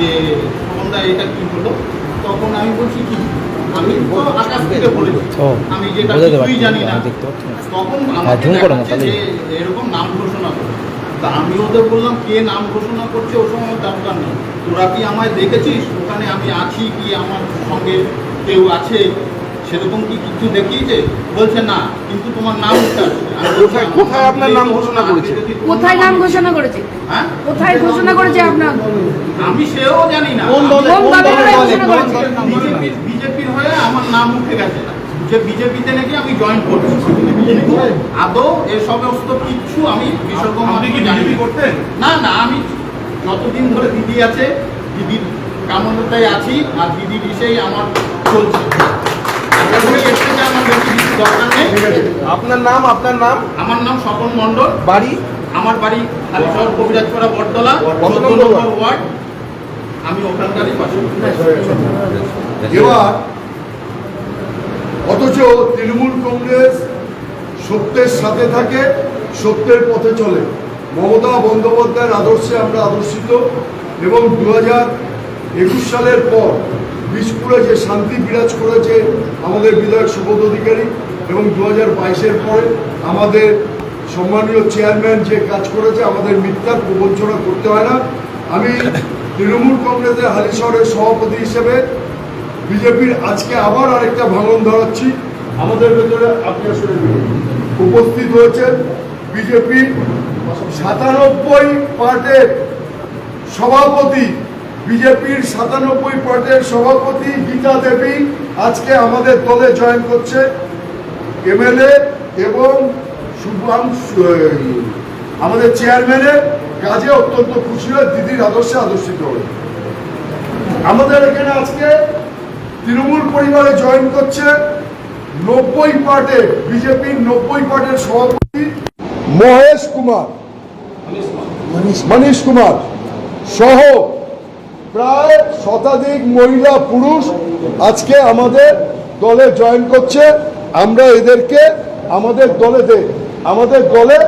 যে তখনটা এটা কি হলো তখন আমি বলছি কি আমি তো আকাশ থেকে বলে। আমি যেটা কিছুই জানি না। তখন হ্যাঁ, আমাকে। যে এরকম নাম ঘোষণা করে। তা আমি ওদের বললাম কে নাম ঘোষণা করছে ও সময় দরকার নেই। তোরা কি আমায় দেখেছিস? ওখানে আমি আছি কি? আমার সঙ্গে কেউ আছে? সেরকম কি কিছু দেখিয়েছে? বলছে না কিন্তু তোমার নাম কোথায়- কোথায় আপনার নাম ঘোষণা করেছে? কোথায় নাম ঘোষণা করেছে? হ্যাঁ? কোথায় ঘোষণা করেছে আপনার? আমি সেও জানি না। কোন দলে বিজেপির হয়ে আমার নাম উঠে গেছে যে বিজেপিতে নাকি আমি জয়েন করছি। আদৌ এ সমস্ত কিচ্ছু আমি বিসর্গ আপনি কি জানি বিজেপি না। না আমি যতদিন ধরে দিদি আছে দিদির কামনাটাই আছি আর দিদির বিষয়েই আমার চলছে। আপনার নাম আপনার নাম? আমার নাম স্বপন মণ্ডল। বাড়ি? আমার বাড়ি হালিশহর কবিরাজপাড়া বটতলা ওয়ার্ড। আমি ওখানকারই পাশে এবার অথচ তৃণমূল কংগ্রেস সত্যের সাথে থাকে সত্যের পথে চলে। মমতা বন্দ্যোপাধ্যায়ের আদর্শে আমরা আদর্শিত এবং দু হাজার একুশ সালের পর বিষপুরে যে শান্তি বিরাজ করেছে আমাদের বিধায়ক সুবোধ অধিকারী এবং দু হাজার বাইশের পরে আমাদের সম্মানীয় চেয়ারম্যান যে কাজ করেছে, আমাদের মিথ্যার প্রবঞ্চনা করতে হয় না। আমি তৃণমূল কংগ্রেসের হালিশহরের সভাপতি হিসেবে বিজেপির আজকে আবার আরেকটা ভাঙন ধরাচ্ছি। আমাদের ভেতরে আপনি আসলে উপস্থিত হয়েছেন। বিজেপির সাতানব্বই পার্টের সভাপতি বিজেপির সাতানব্বই পার্টের সভাপতি গীতা দেবী আজকে আমাদের দলে জয়েন করছে। এমএলএ এবং আমাদের চেয়ারম্যানের কাজে অত্যন্ত খুশি হয়ে দিদির আদর্শে আদর্শিত হয়েছে আমাদের এখানে আজকে তৃণমূল পরিবারে জয়েন করছে নব্বই পার্টে বিজেপির নব্বই পার্টের সভাপতি মহেশ কুমার। মনীশ কুমার। সহ প্রায় শতাধিক মহিলা পুরুষ আজকে আমাদের দলে জয়েন করছে। আমরা এদেরকে আমাদের দলে দে আমাদের দলে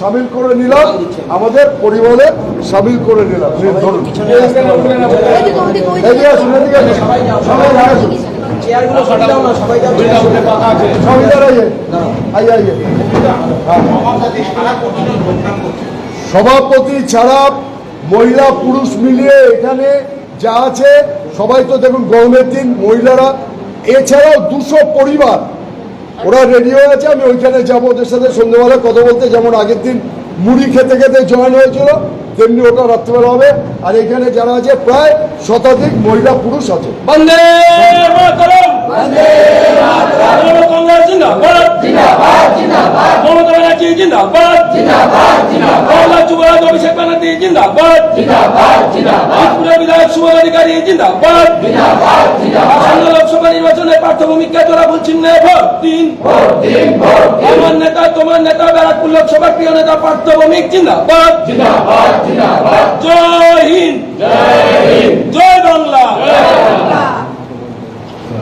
সামিল করে নিলাম আমাদের পরিবারে সামিল করে নিলাম। ধরুন। সভাপতি ছাড়া মহিলা, পুরুষ মিলিয়ে এখানে যা আছে, সবাই তো দেখুন গরমের দিন মহিলারা। এছাড়াও দুশো পরিবার। ওরা রেডি হয়ে আছে আমি ওইখানে যাব ওদের সাথে সন্ধ্যেবেলা কথা বলতে। যেমন আগের দিন মুড়ি খেতে খেতে জয়েন হয়েছিল, তেমনি ওটা রাত্রেবেলা হবে। আর এখানে যারা আছে, প্রায় শতাধিক মহিলা, পুরুষ আছে। মাতরম তৃণমূল কংগ্রেস জিন্দাবাদ। মমতা ব্যানার্জি জিন্দাবাদ। প্রহ্লাদ যুবরাজ অভিষেক ব্যানার্জি জিন্দাবাদ। ত্রিপুরা বিধায়ক সুবোধ অধিকারী জিন্দাবাদ। আসন্ন লোকসভা নির্বাচনে পার্থভূমিকে তোরা বলছেন না? ভোট দিন। আমার নেতা তোমার নেতা ব্যারাকপুর লোকসভার প্রিয় নেতা পার্থভূমিক জিন্দাবাদ। জয় হিন্দ। জয় বাংলা।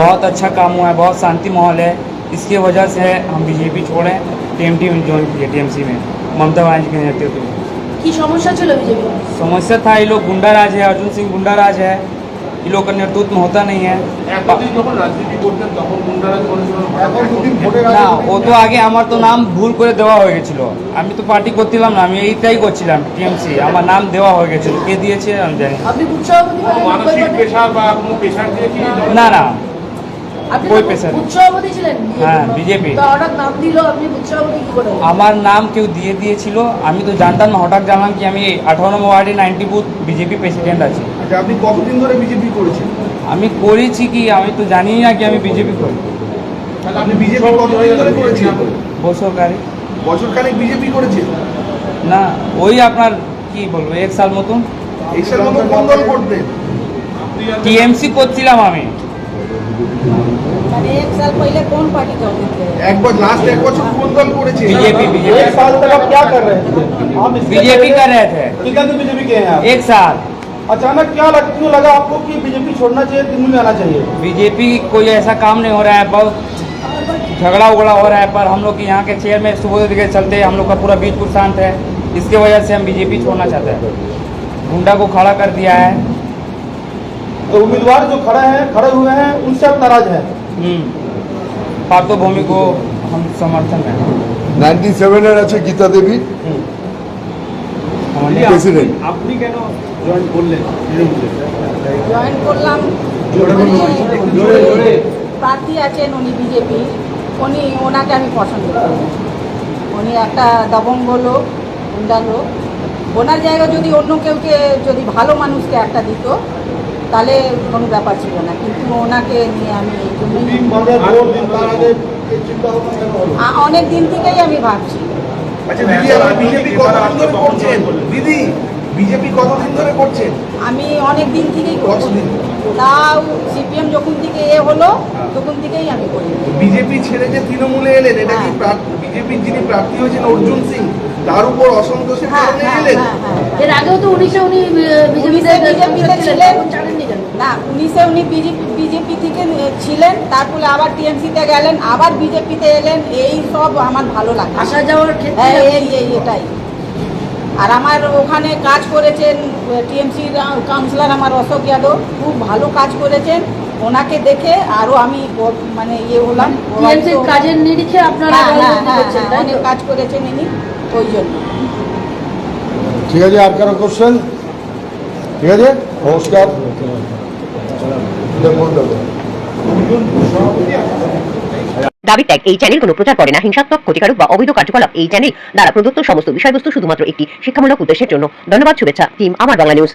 बहुत अच्छा काम हुआ है बहुत शांति माहौल है इसकी वजह से हम बीजेपी छोड़े टीएमटी में ज्वाइन किए टीएमसी में ममता बनर्जी के नेतृत्व में কি সমস্যা ছিল বিজেপি समस्या था ये लोग गुंडा राज है अर्जुन सिंह गुंडा राज है ये लोग का नेतृत्व में होता नहीं है এতদিন যখন রাজনীতি করতেন তখন গুন্ডারাজ করেছিল এখন দুদিন ভোটের না আগে ও তো আগে আমার তো নাম ভুল করে দেওয়া হয়ে গেছিল আমি তো পার্টি করছিলাম না আমি এইটাই করছিলাম টিএমসি আমার নাম দেওয়া হয়ে গেছিল কে দিয়েছে আমি জানি না। আপনি বুথ সভাপতি হলেন নব্বই মানসিক পার্টির? পেশার বা কোনো পেশার দিয়ে কি না না হ্যাঁ, হলেন? আমার নাম কেউ দিয়ে দিয়েছিল আমি তো জানতাম না হঠাৎ জানলাম কি আমি আঠারো নম্বর ওয়ার্ডে নাইনটি বুথ বিজেপি প্রেসিডেন্ট আছি। আচ্ছা আপনি কতদিন ধরে বিজেপি করেছেন? আমি করেছি কি আমি তো জানি না কি আমি বিজেপি করি। আপনি বিজেপি কতদিন ধরে করেছেন? বেসরকারি বছর বিজেপি করেছেন না ওই আপনার কি বলব এক সাল মতন। এসের মতো কোন দল করতেন টিএমসি করছিলাম আমি। थे बीजेपी बीजेपी एक साल तक आप क्या कर रहे थे? बीजेपी कर रहे थे। कितना दिन बीजेपी के हैं एक साल। अचानक क्या लग, क्यों लगा आपको कि बीजेपी छोड़ना चाहिए दिल्ली में आना चाहिए? बीजेपी कोई ऐसा काम नहीं हो रहा है बहुत झगड़ा उगड़ा हो रहा है पर हम लोग के यहाँ के चेयर में सुबोध के चलते हम लोग का पूरा बीजपुर शांत है। इसके वजह से हम बीजेपी छोड़ना चाहते हैं। गुंडा को खड़ा कर दिया है। उम्मीदवार जो खड़े हैं खड़े हुए हैं उनसे आप नाराज हैं हम्म, पार्थो भूमि को हम समर्थन में हैं। নাইনটি সেভেনের আছে গীতা দেবী हमारे- প্রেসিডেন্ট আপনি কেন জয়েন করলেন তৃণমূলে জয়েন করলাম জোরে জোরে প্রার্থী আছেন উনি বিজেপি উনি ওনাকে আমি পছন্দ করি না। উনি একটা দবঙ্গ লোক গুন্ডা লোক ওনার জায়গায় যদি অন্য কেউকে যদি ভালো মানুষকে একটা দিত তাহলে কোনো ব্যাপার ছিল না। কিন্তু ওনাকে নিয়ে আমি এই জন্যই আ- অনেক দিন থেকেই আমি ভাবছি। আচ্ছা দিদি বিজেপি কতদিন ধরে করছেন? দিদি বিজেপি কতদিন ধরে করছেন? আমি অনেক দিন থেকেই করছি। কতদিন তাও সিপিএম যখন থেকে এ হলো তখন থেকেই আমি করি। বিজেপি ছেড়ে যে তৃণমূলে এলেন এটা কি হ্যাঁ। বিজেপির যিনি প্রার্থী হয়েছেন অর্জুন সিং তার উপর অসন্তোষের হ্যাঁ কারণে এলেন? হ্যাঁ। এর আগেও তো উনিশে উনি বিজেপিতে ছিলেন। না উনিশে উনি বিজেপি বিজেপি থেকে ছিলেন তারপরে আবার টিএমসিতে গেলেন আবার বিজেপিতে এলেন এই সব আমার ভালো লাগে। আসা যাওয়ার ক্ষেত্রে হ্যাঁ এটাই। আর আমার ওখানে কাজ করেছেন টিএমসির কাউন্সিলর আমার অশোক যাদব খুব ভালো কাজ করেছেন ওনাকে দেখে আরও আমি মানে ইয়ে হলাম। কাজের নিরিখে আপনারা হ্যাঁ, হ্যাঁ, কাজ করেছেন ইনি ওই জন্য। ঠিক আছে, আর কারও কোশ্চেন ঠিক আছে? নমস্কার। দাবি ত্যাগ, এই চ্যানেল কোনো প্রচার করে না। হিংসাত্মক, ক্ষতিকারক বা অবৈধ কার্যকলাপ এই চ্যানেল দ্বারা প্রদত্ত সমস্ত বিষয়বস্তু শুধুমাত্র একটি শিক্ষামূলক উদ্দেশ্যের জন্য। ধন্যবাদ, শুভেচ্ছা টিম আমার বাংলা নিউজ